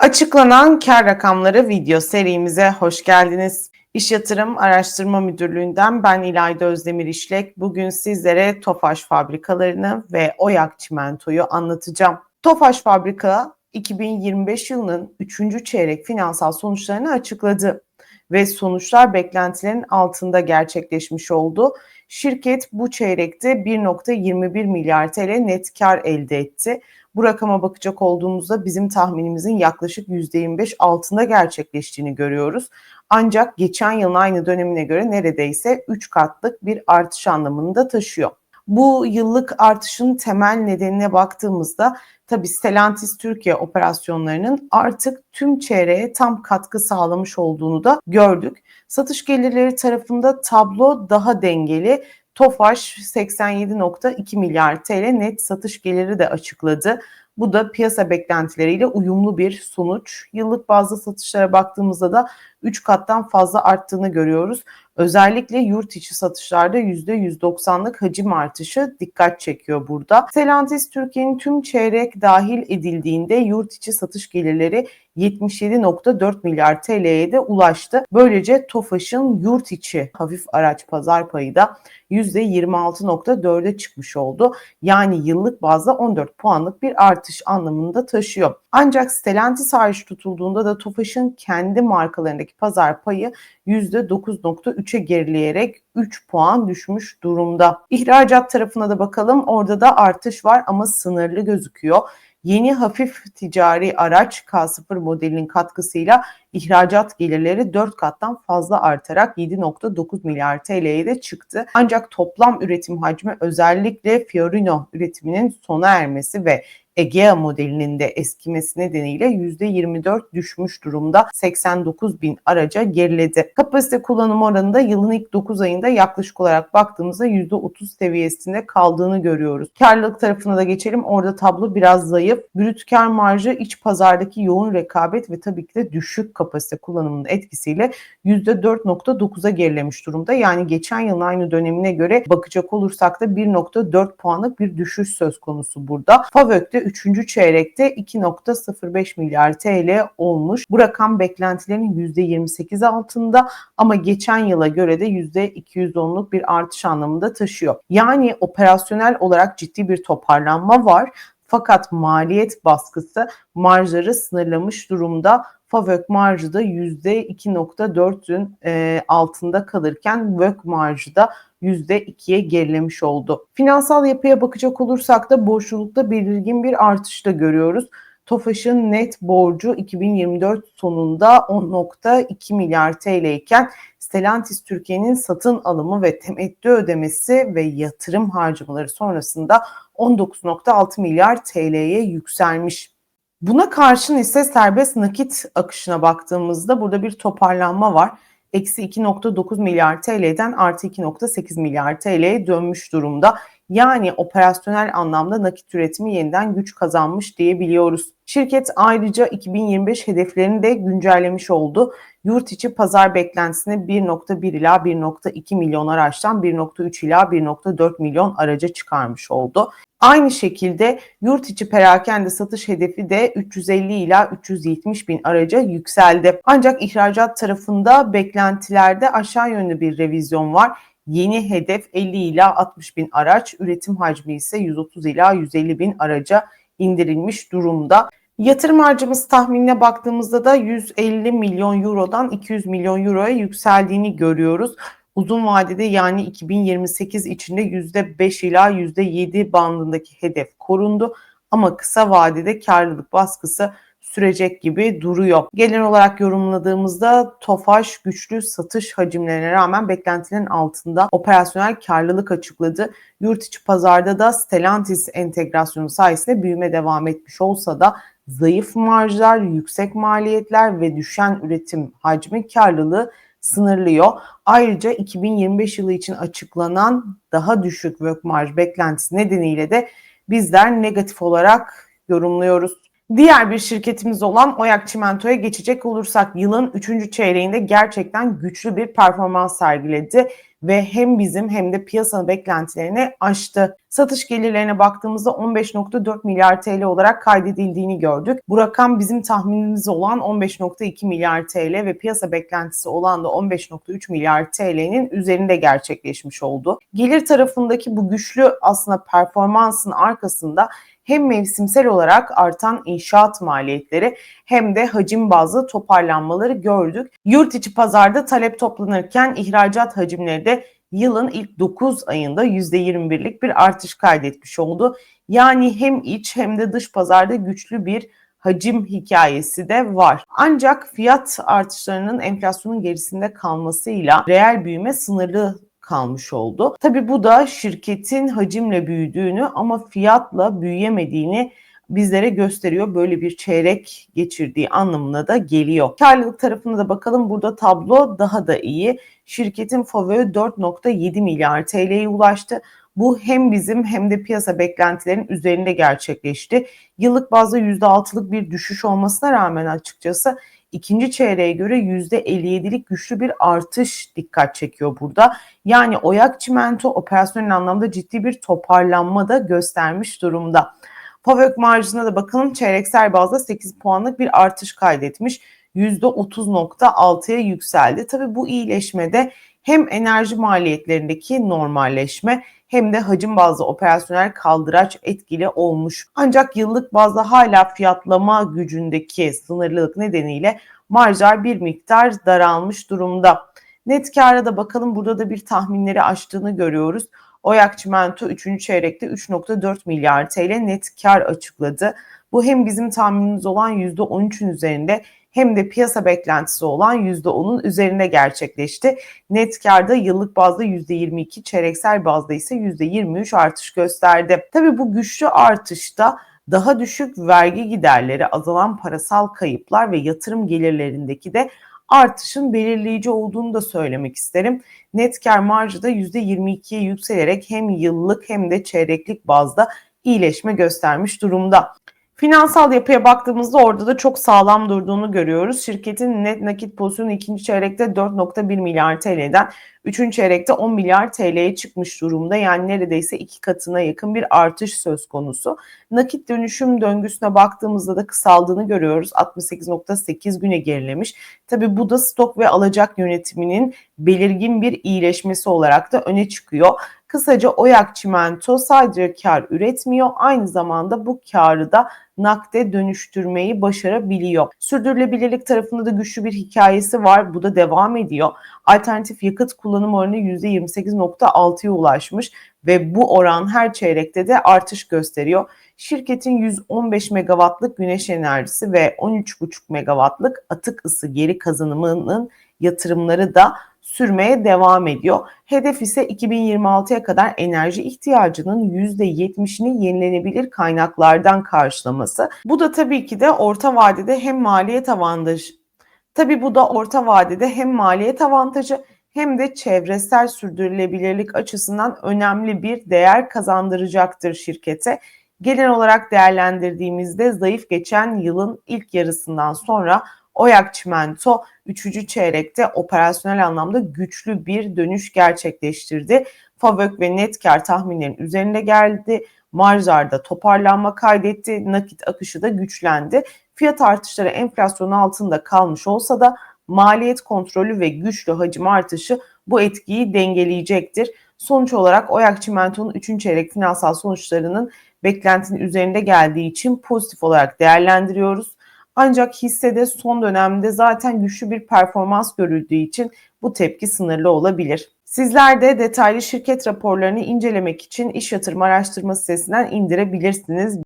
Açıklanan kar rakamları video serimize hoş geldiniz. İş Yatırım Araştırma Müdürlüğü'nden ben İlayda Özdemir İşlek. Bugün sizlere Tofaş fabrikalarını ve Oyak çimentoyu anlatacağım. Tofaş fabrika 2025 yılının 3. çeyrek finansal sonuçlarını açıkladı ve sonuçlar beklentilerin altında gerçekleşmiş oldu. Şirket bu çeyrekte 1.21 milyar TL net kar elde etti. Bu rakama bakacak olduğumuzda bizim tahminimizin yaklaşık %25 altında gerçekleştiğini görüyoruz. Ancak geçen yılın aynı dönemine göre neredeyse 3 katlık bir artış anlamını da taşıyor. Bu yıllık artışın temel nedenine baktığımızda tabi Stellantis Türkiye operasyonlarının artık tüm çeyreğe tam katkı sağlamış olduğunu da gördük. Satış gelirleri tarafında tablo daha dengeli. Tofaş 87.2 milyar TL net satış geliri de açıkladı. Bu da piyasa beklentileriyle uyumlu bir sonuç. Yıllık bazda satışlara baktığımızda da 3 kattan fazla arttığını görüyoruz. Özellikle yurt içi satışlarda %190'lık hacim artışı dikkat çekiyor burada. Stellantis Türkiye'nin tüm çeyrek dahil edildiğinde yurt içi satış gelirleri 77.4 milyar TL'ye de ulaştı. Böylece TOFAŞ'ın yurt içi hafif araç pazar payı da %26.4'e çıkmış oldu. Yani yıllık bazda 14 puanlık bir artış anlamında taşıyor. Ancak Stellantis hariç tutulduğunda da TOFAŞ'ın kendi markalarındaki pazar payı %9.3'e gerileyerek 3 puan düşmüş durumda. İhracat tarafına da bakalım. Orada da artış var ama sınırlı gözüküyor. Yeni hafif ticari araç K0 modelinin katkısıyla ihracat gelirleri 4 kattan fazla artarak 7.9 milyar TL'ye de çıktı. Ancak toplam üretim hacmi özellikle Fiorino üretiminin sona ermesi ve Egea modelinin de eskimesi nedeniyle %24 düşmüş durumda 89 bin araca geriledi. Kapasite kullanım oranında yılın ilk 9 ayında yaklaşık olarak baktığımızda %30 seviyesinde kaldığını görüyoruz. Karlılık tarafına da geçelim. Orada tablo biraz zayıf. Brüt kar marjı iç pazardaki yoğun rekabet ve tabii ki de düşük kapasite kullanımının etkisiyle %4.9'a gerilemiş durumda. Yani geçen yılın aynı dönemine göre bakacak olursak da 1.4 puanlık bir düşüş söz konusu burada. Favök'te 3. çeyrekte 2.05 milyar TL olmuş. Bu rakam beklentilerin %28 altında ama geçen yıla göre de %210'luk bir artış anlamında taşıyor. Yani operasyonel olarak ciddi bir toparlanma var. Fakat maliyet baskısı marjları sınırlamış durumda. Favök marjı da %2.4'ün e, altında kalırken VÖK marjı da %2'ye gerilemiş oldu. Finansal yapıya bakacak olursak da borçlulukta belirgin bir artış da görüyoruz. TOFAŞ'ın net borcu 2024 sonunda 10.2 milyar TL iken Stellantis Türkiye'nin satın alımı ve temettü ödemesi ve yatırım harcamaları sonrasında 19.6 milyar TL'ye yükselmiş. Buna karşın ise serbest nakit akışına baktığımızda burada bir toparlanma var. Eksi 2.9 milyar TL'den artı 2.8 milyar TL'ye dönmüş durumda. Yani operasyonel anlamda nakit üretimi yeniden güç kazanmış diyebiliyoruz. Şirket ayrıca 2025 hedeflerini de güncellemiş oldu. Yurt içi pazar beklentisini 1.1 ila 1.2 milyon araçtan 1.3 ila 1.4 milyon araca çıkarmış oldu. Aynı şekilde yurt içi perakende satış hedefi de 350 ila 370 bin araca yükseldi. Ancak ihracat tarafında beklentilerde aşağı yönlü bir revizyon var. Yeni hedef 50 ila 60 bin araç, üretim hacmi ise 130 ila 150 bin araca indirilmiş durumda. Yatırım harcımız tahminine baktığımızda da 150 milyon eurodan 200 milyon euroya yükseldiğini görüyoruz. Uzun vadede yani 2028 içinde %5 ila %7 bandındaki hedef korundu ama kısa vadede karlılık baskısı sürecek gibi duruyor. Genel olarak yorumladığımızda Tofaş güçlü satış hacimlerine rağmen beklentilerin altında operasyonel karlılık açıkladı. Yurt içi pazarda da Stellantis entegrasyonu sayesinde büyüme devam etmiş olsa da zayıf marjlar, yüksek maliyetler ve düşen üretim hacmi karlılığı sınırlıyor. Ayrıca 2025 yılı için açıklanan daha düşük work marj beklentisi nedeniyle de bizler negatif olarak yorumluyoruz. Diğer bir şirketimiz olan Oyak Çimento'ya geçecek olursak yılın 3. çeyreğinde gerçekten güçlü bir performans sergiledi. ve hem bizim hem de piyasa beklentilerini aştı. Satış gelirlerine baktığımızda 15.4 milyar TL olarak kaydedildiğini gördük. Bu rakam bizim tahminimiz olan 15.2 milyar TL ve piyasa beklentisi olan da 15.3 milyar TL'nin üzerinde gerçekleşmiş oldu. Gelir tarafındaki bu güçlü aslında performansın arkasında hem mevsimsel olarak artan inşaat maliyetleri hem de hacim bazlı toparlanmaları gördük. Yurt içi pazarda talep toplanırken ihracat hacimleri de yılın ilk 9 ayında %21'lik bir artış kaydetmiş oldu. Yani hem iç hem de dış pazarda güçlü bir hacim hikayesi de var. Ancak fiyat artışlarının enflasyonun gerisinde kalmasıyla reel büyüme sınırlı kalmış oldu. Tabii bu da şirketin hacimle büyüdüğünü ama fiyatla büyüyemediğini bizlere gösteriyor. Böyle bir çeyrek geçirdiği anlamına da geliyor. Karlılık tarafına da bakalım. Burada tablo daha da iyi. Şirketin FAVÖ 4.7 milyar TL'ye ulaştı. Bu hem bizim hem de piyasa beklentilerinin üzerinde gerçekleşti. Yıllık bazda %6'lık bir düşüş olmasına rağmen açıkçası ikinci çeyreğe göre %57'lik güçlü bir artış dikkat çekiyor burada. Yani Oyak Çimento operasyonel anlamda ciddi bir toparlanma da göstermiş durumda. FAVÖK marjına da bakalım çeyreksel bazda 8 puanlık bir artış kaydetmiş. %30.6'ya yükseldi. Tabii bu iyileşmede hem enerji maliyetlerindeki normalleşme hem de hacim bazlı operasyonel kaldıraç etkili olmuş. Ancak yıllık bazda hala fiyatlama gücündeki sınırlılık nedeniyle marjlar bir miktar daralmış durumda. Net kâra da bakalım burada da bir tahminleri aştığını görüyoruz. Oyak Çimento 3. çeyrekte 3.4 milyar TL net kar açıkladı. Bu hem bizim tahminimiz olan %13'ün üzerinde hem de piyasa beklentisi olan %10'un üzerinde gerçekleşti. Net karda yıllık bazda %22, çeyreksel bazda ise %23 artış gösterdi. Tabii bu güçlü artışta daha düşük vergi giderleri, azalan parasal kayıplar ve yatırım gelirlerindeki de artışın belirleyici olduğunu da söylemek isterim. Net kar marjı da %22'ye yükselerek hem yıllık hem de çeyreklik bazda iyileşme göstermiş durumda. Finansal yapıya baktığımızda orada da çok sağlam durduğunu görüyoruz. Şirketin net nakit pozisyonu ikinci çeyrekte 4.1 milyar TL'den üçüncü çeyrekte 10 milyar TL'ye çıkmış durumda. Yani neredeyse iki katına yakın bir artış söz konusu. Nakit dönüşüm döngüsüne baktığımızda da kısaldığını görüyoruz. 68.8 güne gerilemiş. Tabi bu da stok ve alacak yönetiminin belirgin bir iyileşmesi olarak da öne çıkıyor. Kısaca Oyak Çimento sadece kar üretmiyor, aynı zamanda bu karı da nakde dönüştürmeyi başarabiliyor. Sürdürülebilirlik tarafında da güçlü bir hikayesi var. Bu da devam ediyor. Alternatif yakıt kullanım oranı %28.6'ya ulaşmış ve bu oran her çeyrekte de artış gösteriyor. Şirketin 115 megawattlık güneş enerjisi ve 13,5 megawattlık atık ısı geri kazanımının yatırımları da sürmeye devam ediyor. Hedef ise 2026'ya kadar enerji ihtiyacının %70'ini yenilenebilir kaynaklardan karşılaması. Bu da tabii ki de orta vadede hem maliyet avantajı Tabii bu da orta vadede hem maliyet avantajı hem de çevresel sürdürülebilirlik açısından önemli bir değer kazandıracaktır şirkete. Genel olarak değerlendirdiğimizde zayıf geçen yılın ilk yarısından sonra Oyak Çimento 3. çeyrekte operasyonel anlamda güçlü bir dönüş gerçekleştirdi. Favök ve net kar tahminlerin üzerinde geldi. Marjlarda toparlanma kaydetti. Nakit akışı da güçlendi. Fiyat artışları enflasyonun altında kalmış olsa da maliyet kontrolü ve güçlü hacim artışı bu etkiyi dengeleyecektir. Sonuç olarak Oyak Çimento'nun 3. çeyrek finansal sonuçlarının beklentinin üzerinde geldiği için pozitif olarak değerlendiriyoruz. Ancak hissede son dönemde zaten güçlü bir performans görüldüğü için bu tepki sınırlı olabilir. Sizler de detaylı şirket raporlarını incelemek için iş yatırım araştırma sitesinden indirebilirsiniz.